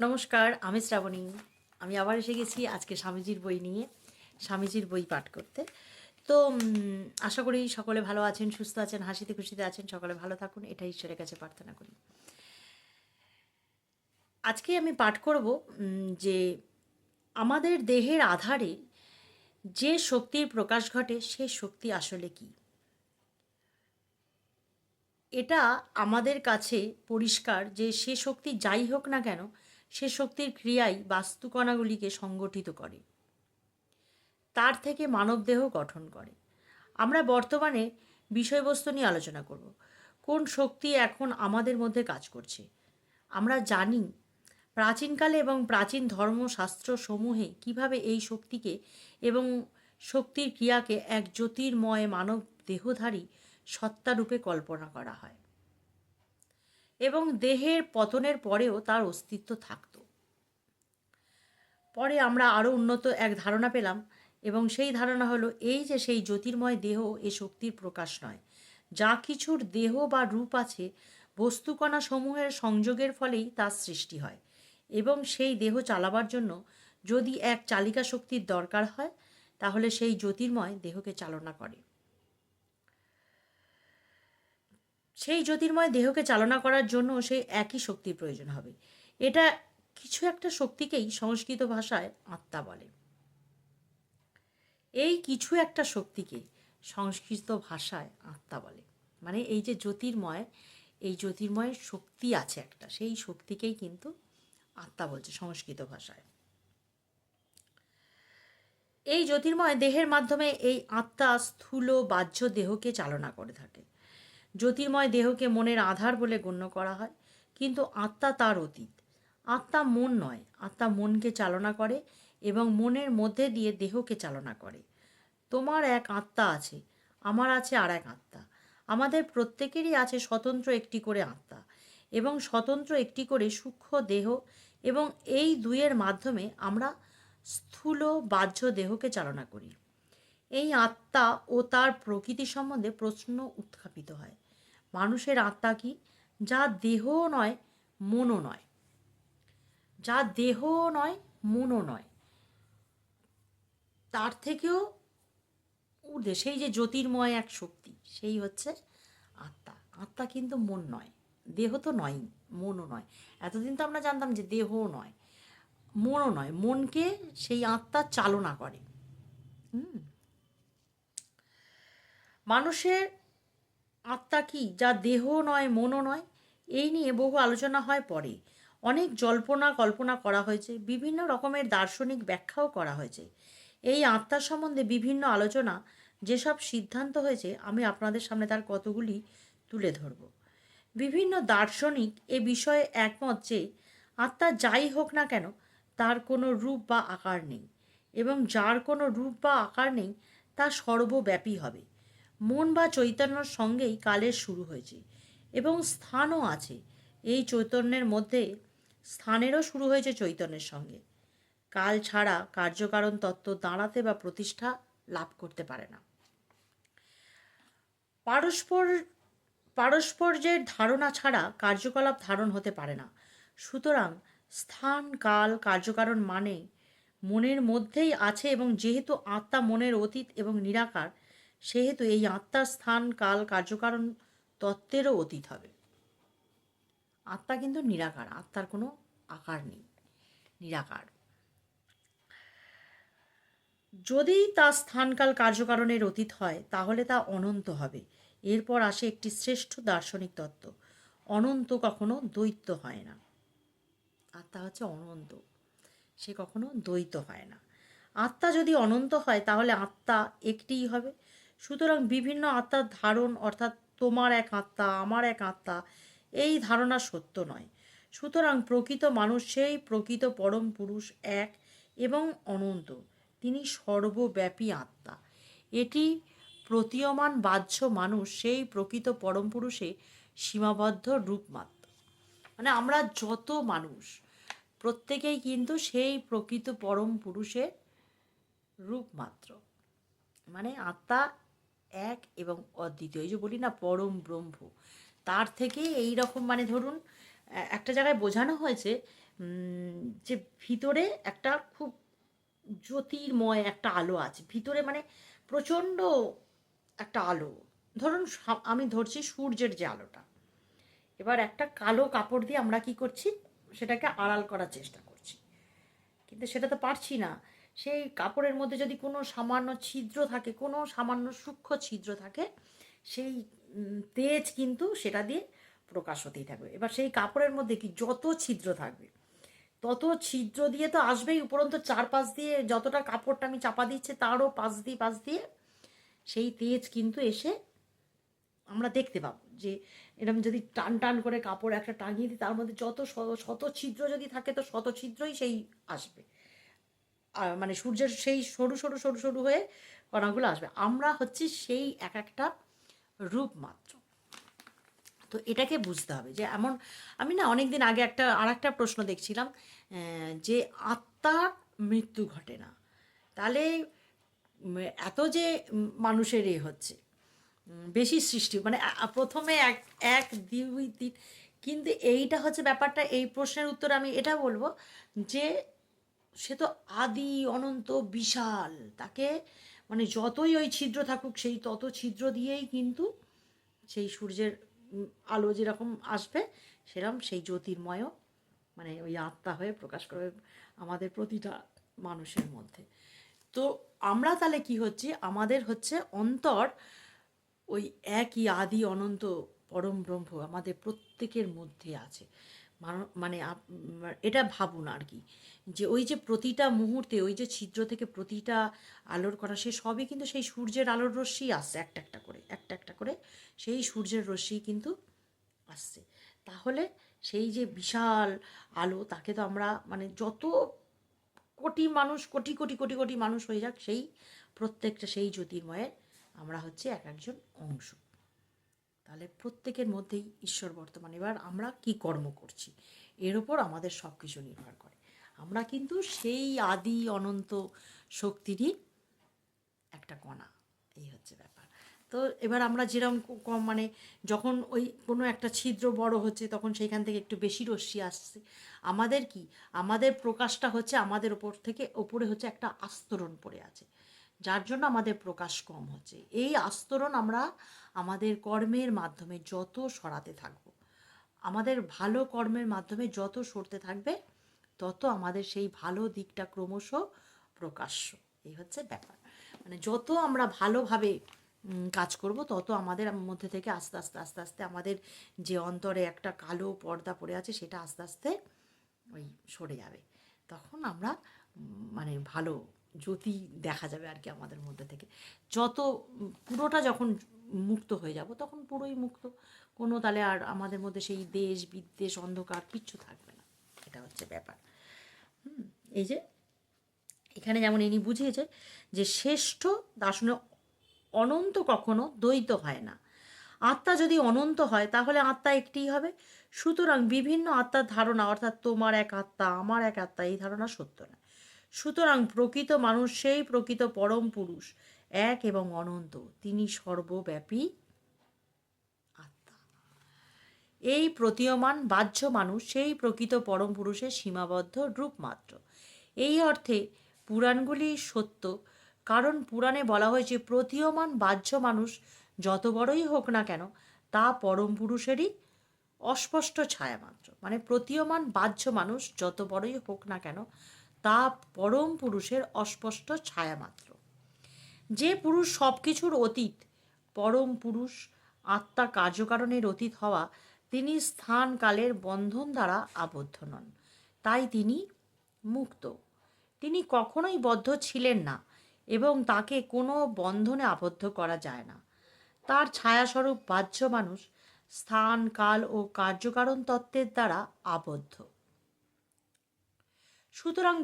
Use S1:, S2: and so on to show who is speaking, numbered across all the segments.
S1: নমস্কার, আমি শ্রাবণী। আমি আবার এসে গেছি আজকে স্বামীজির বই নিয়ে, স্বামীজির বই পাঠ করতে। তো আশা করি সকলে ভালো আছেন, সুস্থ আছেন, হাসিতে খুশিতে আছেন, সকলে ভালো থাকুন এটা ঈশ্বরের কাছে প্রার্থনা করি। আজকে আমি পাঠ করব যে আমাদের দেহের আধারে যে শক্তির প্রকাশ ঘটে, সে শক্তি আসলে কী? এটা আমাদের কাছে পরিষ্কার যে সে শক্তি যাই হোক না কেন সে শক্তির ক্রিয়াই বাস্তুকণাগুলিকে সংগঠিত করে। তার থেকে মানবদেহ গঠন করে। আমরা বর্তমানে বিষয়বস্তু নিয়ে আলোচনা করব। কোন শক্তি এখন আমাদের মধ্যে কাজ করছে? আমরা জানি প্রাচীনকালে এবং প্রাচীন ধর্মশাস্ত্র সমূহে কীভাবে এই শক্তিকে এবং শক্তির ক্রিয়াকে এক জ্যোতির্ময় মানব দেহধারী সত্তারূপে কল্পনা করা হয়। এবং দেহের পতনের পরেও তার অস্তিত্ব থাকত। পরে আমরা আরও উন্নত এক ধারণা পেলাম এবং সেই ধারণা হলো এই যে সেই জ্যোতির্ময় দেহ এ শক্তির প্রকাশ নয়। যা কিছুর দেহ বা রূপ আছে, বস্তুকণা সমূহের সংযোগের ফলেই তার সৃষ্টি হয় এবং সেই দেহ চালাবার জন্য যদি এক চালিকা শক্তির দরকার হয়, তাহলে সেই জ্যোতির্ময় দেহকে চালনা করে। সেই জ্যোতির্ময় দেহকে চালনা করার জন্য সেই একই শক্তির প্রয়োজন হবে। এটা কিছু একটা শক্তিকেই সংস্কৃত ভাষায় আত্মা বলে। এই কিছু একটা শক্তিকে সংস্কৃত ভাষায় আত্মা বলে। মানে এই যে জ্যোতির্ময়, এই জ্যোতির্ময় শক্তি আছে একটা, সেই শক্তিকেই কিন্তু আত্মা বলছে সংস্কৃত ভাষায়। এই জ্যোতির্ময় দেহের মাধ্যমে এই আত্মা স্থূল বাহ্য দেহকে চালনা করে থাকে। জ্যোতির্ময় দেহকে মনের আধার বলে গণ্য করা হয়। কিন্তু আত্মা তার অতীত। আত্মা মন নয়, আত্মা মনকে চালনা করে এবং মনের মধ্যে দিয়ে দেহকে চালনা করে। তোমার এক আত্মা আছে, আমার আছে আর এক আত্মা। আমাদের প্রত্যেকেরই আছে স্বতন্ত্র একটি করে আত্মা এবং স্বতন্ত্র একটি করে সূক্ষ্ম দেহ এবং এই দুইয়ের মাধ্যমে আমরা স্থূল বাহ্য দেহকে চালনা করি। এই আত্মা ও তার প্রকৃতি সম্বন্ধে প্রশ্ন উত্থাপিত হয়। মানুষের আত্মা কি? যা দেহ নয়, মনও নয়। যা দেহ নয়, মনও নয়। তার থেকেও ঊর্ধ্বে, সেই যে জ্যোতির্ময় এক শক্তি, সেই হচ্ছে আত্মা। আত্মা কিন্তু মন নয়। দেহ তো নয় মনও নয়। এতদিন তো আমরা জানতাম যে দেহ নয়, মনও নয়। মনকে সেই আত্মা চালনা করে। হুম। মানুষের আত্মা কি, যা দেহ নয়, মনও নয়, এই নিয়ে বহু আলোচনা হয় পরে। অনেক জল্পনা কল্পনা করা হয়েছে, বিভিন্ন রকমের দার্শনিক ব্যাখ্যাও করা হয়েছে। এই আত্মার সম্বন্ধে বিভিন্ন আলোচনা, যেসব সিদ্ধান্ত হয়েছে, আমি আপনাদের সামনে তার কতগুলি তুলে ধরব। বিভিন্ন দার্শনিক এ বিষয়ে একমত যে, আত্মা যাই হোক না কেন, তার কোনো রূপ বা আকার নেই, এবং যার কোনো রূপ বা আকার নেই, তা সর্বব্যাপী হবে। মন বা চৈতন্যর সঙ্গেই কালের শুরু হয়েছে এবং স্থানও আছে। এই চৈতন্যের মধ্যে স্থানেরও শুরু হয়েছে চৈতন্যের সঙ্গে। কাল ছাড়া কার্যকারণ তত্ত্ব দাঁড়াতে বা প্রতিষ্ঠা লাভ করতে পারে না। পারস্পর, পারস্পর্যের ধারণা ছাড়া কার্যকলাপ ধারণ হতে পারে না। সুতরাং স্থান, কাল, কার্যকারণ মানে মনের মধ্যেই আছে এবং যেহেতু আত্মা মনের অতীত এবং নিরাকার সেহেতু এই আত্মার স্থান, কাল, কার্যকারণ তত্ত্বেরও অতীত হবে। আত্মা কিন্তু নিরাকার, আত্মার কোনো আকার নেই, নিরাকার। যদি তা স্থানকাল কার্যকারণের অতীত হয়, তাহলে তা অনন্ত হবে। এরপর আসে একটি শ্রেষ্ঠ দার্শনিক তত্ত্ব, অনন্ত কখনো দ্বৈত হয় না। আত্মা হচ্ছে অনন্ত, সে কখনো দ্বৈত হয় না। আত্মা যদি অনন্ত হয়, তাহলে আত্মা একটিই হবে সুতরাং বিভিন্ন আত্মার ধারণ, অর্থাৎ তোমার এক আত্মা, আমার এক আত্মা, এই ধারণা সত্য নয়। সুতরাং প্রকৃত মানুষ সেই প্রকৃত পরম পুরুষ এক এবং অনন্ত। তিনি সর্বব্যাপী আত্মা। এটি প্রতীয়মান বাহ্য মানুষ সেই প্রকৃত পরম পুরুষে সীমাবদ্ধ রূপ মাত্র মানে আমরা যত মানুষ, প্রত্যেকেই কিন্তু সেই প্রকৃত পরম পুরুষের রূপমাত্র। মানে আত্মা এক এবং অদ্বিতীয়। এই যে বলি না, পরম ব্রহ্ম। তার থেকে এই রকম মানে ধরুন একটা জায়গায় বোঝানো হয়েছে যে ভিতরে একটা খুব জ্যোতির্ময় একটা আলো আছে। ভিতরে মানে প্রচণ্ড একটা আলো। ধরুন আমি ধরছি সূর্যের যে আলোটা। এবার একটা কালো কাপড় দিয়ে আমরা কি করছি? সেটাকে আড়াল করার চেষ্টা করছি। কিন্তু সেটা তো পারছি না। সেই কাপড়ের মধ্যে যদি কোনো সামান্য ছিদ্র থাকে, কোনো সামান্য সূক্ষ্ম ছিদ্র থাকে, সেই তেজ কিন্তু সেটা দিয়ে প্রকাশ হতেই থাকবে। এবার সেই কাপড়ের মধ্যে কি যত ছিদ্র থাকবে, তত ছিদ্র দিয়ে তো আসবেই উপরন্ত চারপাশ দিয়ে যতটা কাপড়টা আমি চাপা দিচ্ছে তারও পাশ দিয়ে পাশ দিয়ে সেই তেজ কিন্তু এসে আমরা দেখতে পাবো যে এরকম যদি টান টান করে কাপড় একটা টাঙিয়ে দিই, তার মধ্যে যত শত ছিদ্র যদি থাকে, তো শত ছিদ্রই সেই আসবে। মানে সূর্যের সেই সরু সরু সরু সরু হয়ে কণাগুলো আসবে। আমরা হচ্ছি সেই এক একটা রূপ মাত্র। তো এটাকে বুঝতে হবে যে এমন, আমি না অনেক দিন আগে একটা আর একটা প্রশ্ন দেখছিলাম যে আত্মার মৃত্যু ঘটে না। তাহলে এত যে মানুষের এ হচ্ছে বেশি সৃষ্টি মানে প্রথমে এক এক, দুই, তিন, কিন্তু এইটা হচ্ছে ব্যাপারটা, এই প্রশ্নের উত্তর আমি এটা বলব যে সে তো আদি, অনন্ত, বিশাল। তাকে মানে যতই ওই ছিদ্র থাকুক, সেই তত ছিদ্র দিয়েই কিন্তু সেই সূর্যের আলো যেরকম আসবে, সেরকম সেই জ্যোতির্ময়ও মানে ওই আত্মা হয়ে প্রকাশ করবে আমাদের প্রতিটা মানুষের মধ্যে। তো আমরা তাহলে কি হচ্ছে? আমাদের হচ্ছে অন্তর ওই একই আদি, অনন্ত, পরম ব্রহ্ম আমাদের প্রত্যেকের মধ্যে আছে। মানো- এটা ভাবুন আর কি। যে ওই যে প্রতিটা মুহূর্তে, ওই যে ছিদ্র থেকে প্রতিটা আলোর করা সে সবই কিন্তু সেই সূর্যের আলোর রশ্মি আসছে একটা একটা করে, একটা একটা করে সেই সূর্যের রশ্মি কিন্তু আসছে। তাহলে সেই যে বিশাল আলো, তাকে তো আমরা মানে যত কোটি মানুষ, কোটি কোটি কোটি কোটি মানুষ হয়ে যাক, সেই প্রত্যেকটা সেই জ্যোতির্ময়ের আমরা হচ্ছে এক একজন অংশ। তাহলে প্রত্যেকের মধ্যেই ঈশ্বর বর্তমান। এবার আমরা কি কর্ম করছি? এর ওপর আমাদের সব কিছু নির্ভর করে। আমরা কিন্তু সেই আদি অনন্ত শক্তিরই একটা কণা। এই হচ্ছে ব্যাপার। তো এবার আমরা যেরকম কম মানে যখন ওই কোনো একটা ছিদ্র বড় হচ্ছে, তখন সেইখান থেকে একটু বেশি রশ্মি আসছে। আমাদের কি? আমাদের প্রকাশটা হচ্ছে আমাদের ওপর থেকে, ওপরে হচ্ছে একটা আস্তরণ পড়ে আছে। যার জন্য আমাদের প্রকাশ কম হচ্ছে। এই আস্তরণ আমরা আমাদের কর্মের মাধ্যমে যত সরাতে থাকব, আমাদের ভালো কর্মের মাধ্যমে যত সরতে থাকবে, তত আমাদের সেই ভালো দিকটা ক্রমশ প্রকাশ্য। এই হচ্ছে ব্যাপার। মানে যত আমরা ভালোভাবে কাজ করব, তত আমাদের মধ্যে থেকে আস্তে আস্তে আস্তে আস্তে আমাদের যে অন্তরে একটা কালো পর্দা পড়ে আছে, সেটা আস্তে আস্তে ওই সরে যাবে। তখন আমরা মানে ভালো জ্যোতি দেখা যাবে আর কি আমাদের মধ্যে থেকে। যত পুরোটা যখন মুক্ত হয়ে যাব, তখন পুরোই মুক্ত। কোনো তাহলে আর আমাদের মধ্যে সেই দেশ, বিদ্বেষ, অন্ধকার কিচ্ছু থাকবে না। এটা হচ্ছে ব্যাপার। হুম, এই যে এখানে যেমন ইনি বুঝিয়েছে যে শ্রেষ্ঠ দার্শনে অনন্ত কখনো দ্বৈত হয় না। আত্মা যদি অনন্ত হয়, তাহলে আত্মা একটিই হবে। সুতরাং বিভিন্ন আত্মার ধারণা, অর্থাৎ তোমার এক আত্মা, আমার এক আত্মা, এই ধারণা সত্য না। সুতরাং প্রকৃত মানুষ সেই প্রকৃত পরম পুরুষ, এক এবং অনন্ত। তিনি সর্বব্যাপী আত্মা। এই প্রতীয়মান বাহ্য মানুষ সেই প্রকৃত পরম পুরুষের সীমাবদ্ধ রূপ মাত্র। এই অর্থে পুরাণগুলি সত্য, কারণ পুরাণে বলা হয়েছে প্রতীয়মান বাহ্য মানুষ যত বড়ই হোক না কেন, তা পরম পুরুষেরই অস্পষ্ট ছায়া মাত্র। মানে প্রতীয়মান বাহ্য মানুষ যত বড়ই হোক না কেন তা পরম পুরুষের অস্পষ্ট ছায়া মাত্র যে পুরুষ সব কিছুর অতীত, পরম পুরুষ, আত্মা কার্যকারণের অতীত হওয়া, তিনি স্থান কালের বন্ধন দ্বারা আবদ্ধ নন। তাই তিনি মুক্ত। তিনি কখনোই বদ্ধ ছিলেন না এবং তাকে কোনো বন্ধনে আবদ্ধ করা যায় না। তার ছায়াস্বরূপ বাহ্য মানুষ স্থান কাল ও কার্যকারণ তত্ত্বের দ্বারা আবদ্ধ। সুতরাং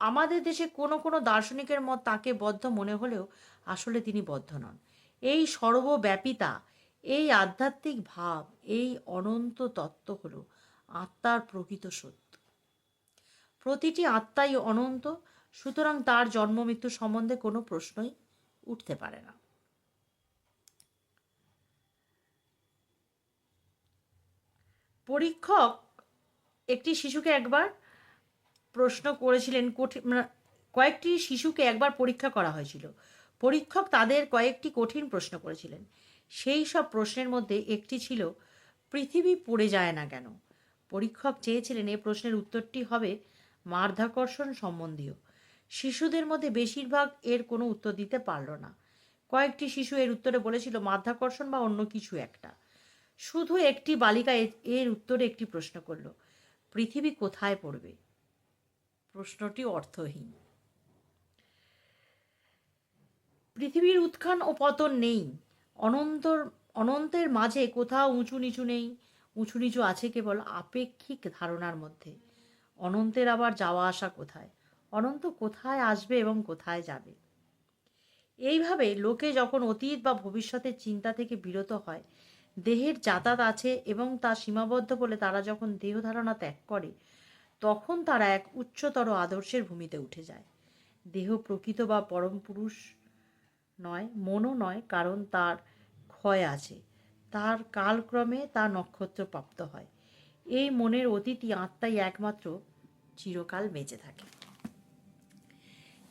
S1: আমাদের দেশে কোনো কোনো দার্শনিকের মত তাকে বদ্ধ মনে হলেও আসলে তিনি বদ্ধ নন। এই সর্বব্যাপিতা, এই আধ্যাত্মিক ভাব, এই অনন্ত তত্ত্ব হল আত্মার প্রকৃত সত্য। প্রতিটি আত্মাই অনন্ত, সুতরাং তার জন্ম মৃত্যু সম্বন্ধে কোনো প্রশ্নই উঠতে পারে না। পরীক্ষক একটি শিশুকে একবার প্রশ্ন করেছিলেন কঠিন মানে কয়েকটি শিশুকে একবার পরীক্ষা করা হয়েছিল। পরীক্ষক তাদের কয়েকটি কঠিন প্রশ্ন করেছিলেন। সেই সব প্রশ্নের মধ্যে একটি ছিল, পৃথিবী পড়ে যায় না কেন? পরীক্ষক চেয়েছিলেন এ প্রশ্নের উত্তরটি হবে, মাধ্যাকর্ষণ সম্বন্ধীয়। শিশুদের মধ্যে বেশিরভাগ এর কোনো উত্তর দিতে পারল না। কয়েকটি শিশু এর উত্তরে বলেছিল, মাধ্যাকর্ষণ বা অন্য কিছু একটা। শুধু একটি বালিকা এর উত্তরে একটি প্রশ্ন করল, পৃথিবী কোথায় পড়বে? প্রশ্নটি অর্থহীন। পৃথিবীর উত্থান ও পতন নেই। অনন্তর, অনন্তের মাঝে কোথাও উঁচু নিচু নেই। উঁচু নিচু আছে কেবল আপেক্ষিক ধারণার মধ্যে। অনন্তের আবার যাওয়া আসা কোথায়? অনন্ত কোথায় আসবে এবং কোথায় যাবে? এইভাবে লোকে যখন অতীত বা ভবিষ্যতের চিন্তা থেকে বিরত হয়, দেহের যাতায়াত আছে এবং তা সীমাবদ্ধ বলে তারা যখন দেহ ধারণা ত্যাগ করে তখন তারা এক উচ্চতর আদর্শের ভূমিতে উঠে যায়। দেহ প্রকৃত বা পরম পুরুষ নয়, মনও নয়, কারণ তার ক্ষয় আছে। তার কালক্রমে তা নক্ষত্র প্রাপ্ত হয়। এই মনের অতীতই আত্মাই একমাত্র চিরকাল বেঁচে থাকে।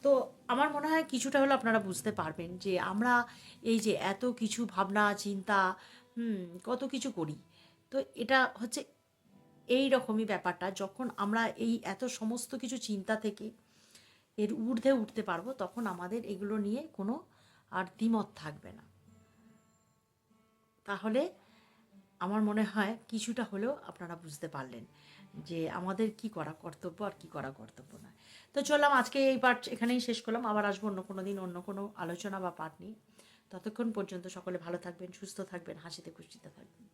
S1: তো আমার মনে হয় কিছুটা হলো আপনারা বুঝতে পারবেন যে আমরা এই যে এত কিছু ভাবনা, চিন্তা, হুম, কত কিছু করি। তো এটা হচ্ছে এই রকমই ব্যাপারটা, যখন আমরা এই এত সমস্ত কিছু চিন্তা থেকে এর ঊর্ধ্বে উঠতে পারব, তখন আমাদের এগুলো নিয়ে কোনো আর দ্বিমত থাকবে না। তাহলে আমার মনে হয় কিছুটা হলেও আপনারা বুঝতে পারলেন যে আমাদের কি করা কর্তব্য আর কি করা কর্তব্য নয়। তো চললাম, আজকে এই পাঠ এখানেই শেষ করলাম। আবার আসব অন্য কোনো দিন, অন্য কোনো আলোচনা বা পাঠ নিয়ে। ততক্ষণ পর্যন্ত সকলে ভালো থাকবেন, সুস্থ থাকবেন, হাসিতে খুশিতে থাকবেন।